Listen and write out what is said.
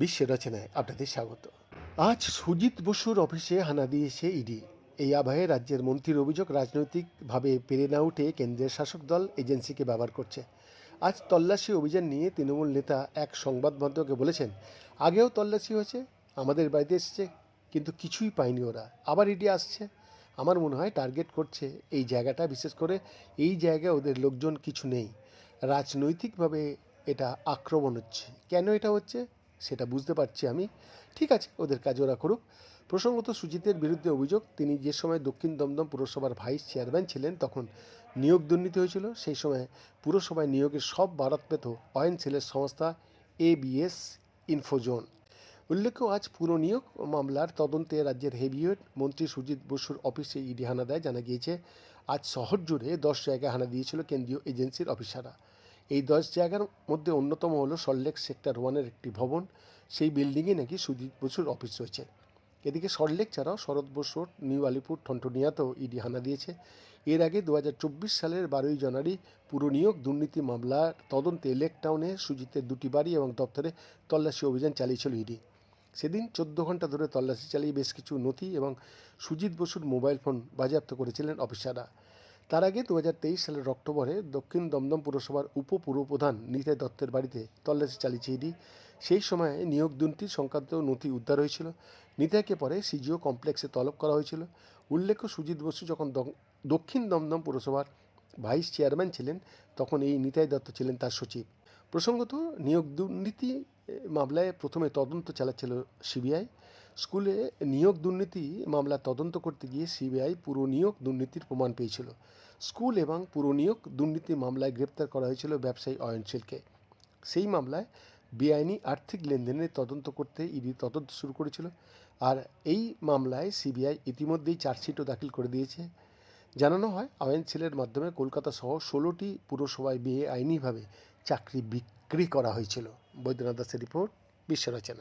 বিশ্ব রচনায় আপনাদের স্বাগত। আজ সুজিত বসুর অফিসে হানা দিয়েছে ইডি। এই আবহে রাজ্যের মন্ত্রীর অভিযোগ রাজনৈতিকভাবে পেরে না উঠে কেন্দ্রের শাসক দল এজেন্সিকে ব্যবহার করছে। আজ তল্লাশি অভিযান নিয়ে তৃণমূল নেতা এক সংবাদ মাধ্যমকে বলেছেন, আগেও তল্লাশি হয়েছে, আমাদের বাড়িতে এসেছে, কিন্তু কিছুই পায়নি ওরা। আবার ইডি আসছে। আমার মনে হয় টার্গেট করছে এই জায়গাটা। বিশেষ করে এই জায়গায় ওদের লোকজন কিছু নেই। রাজনৈতিকভাবে এটা আক্রমণ হচ্ছে। কেন এটা হচ্ছে? সেটা বুঝতে পারছি আমি। ঠিক আছে, ওদের কাজ ওরা করুক। প্রসঙ্গত সুজিতের বিরুদ্ধে অভিযোগ, তিনি যে সময় দক্ষিণ দমদম পুরসভার ভাইস চেয়ারম্যান ছিলেন, তখন নিয়োগ দুর্নীতি হয়েছিল। সেই সময় পুরসভায় নিয়োগের সব বারাত পেত অয়েন সেলের সংস্থা এবিএস ইনফোজোন উল্লেখ্য, আজ পুরো নিয়োগ মামলার তদন্তে রাজ্যের হেভিওয়েট মন্ত্রী সুজিত বসুর অফিসে ইডি হানা দেয়। জানা গিয়েছে, আজ শহর জুড়ে দশ জায়গায় হানা দিয়েছিল কেন্দ্রীয় এজেন্সির অফিসাররা। এই দশ জায়গার মধ্যে অন্যতম হলো সল্টলেক সেক্টর ওয়ানের একটি ভবন। সেই বিল্ডিংয়ে নাকি সুজিত বসুর অফিস রয়েছে। এদিকে সল্টলেক ছাড়াও শরৎ বসুর নিউ আলিপুর ঠনঠনিয়াতেও ইডি হানা দিয়েছে। এর আগে দু হাজার চব্বিশ সালের বারোই জানুয়ারি পুরো নিয়োগ দুর্নীতি মামলার তদন্তে লেক টাউনে সুজিতের দুটি বাড়ি এবং দপ্তরে তল্লাশি অভিযান চালিয়েছিল ইডি। সেদিন চোদ্দ ঘণ্টা ধরে তল্লাশি চালিয়ে বেশ কিছু নথি এবং সুজিত বসুর মোবাইল ফোন বাজেয়াপ্ত করেছিলেন অফিসাররা। তার আগে দু হাজার তেইশ সালের অক্টোবরে দক্ষিণ দমদম পুরসভার উপ পুরপ্রধান নিতাই দত্তের বাড়িতে তল্লাশি চালিয়েছে ইডি। সেই সময়ে নিয়োগ দুর্নীতি সংক্রান্ত নথি উদ্ধার হয়েছিল। নিতাইকে পরে সিজিও কমপ্লেক্সে তলব করা হয়েছিল। উল্লেখ্য, সুজিত বসু যখন দক্ষিণ দমদম পুরসভার ভাইস চেয়ারম্যান ছিলেন, তখন এই নিতাই দত্ত ছিলেন তার সচিব। প্রসঙ্গত, নিয়োগ দুর্নীতি মামলায় প্রথমে তদন্ত চালাচ্ছিল সিবিআই। স্কুলে নিয়োগ দুর্নীতি মামলা তদন্ত করতে গিয়ে সিবিআই পুরো নিয়োগ দুর্নীতির প্রমাণ পেয়েছিল। স্কুল এবং পুরো নিয়োগ দুর্নীতি মামলায় গ্রেপ্তার করা হয়েছিল ব্যবসায়ী অয়নশীলকে সেই মামলায় বেআইনি আর্থিক লেনদেনের তদন্ত করতে ইডি তদন্ত শুরু করেছিল আর এই মামলায় সিবিআই ইতিমধ্যেই চার্জশিটও দাখিল করে দিয়েছে। জানানো হয় আইন সেলের মাধ্যমে কলকাতা সহ ষোলোটি পুরসভায় বেআইনিভাবে চাকরি বিক্রি করা হয়েছিল। বৈদ্যনাথ দাসের রিপোর্ট বিশ্ব রচনা।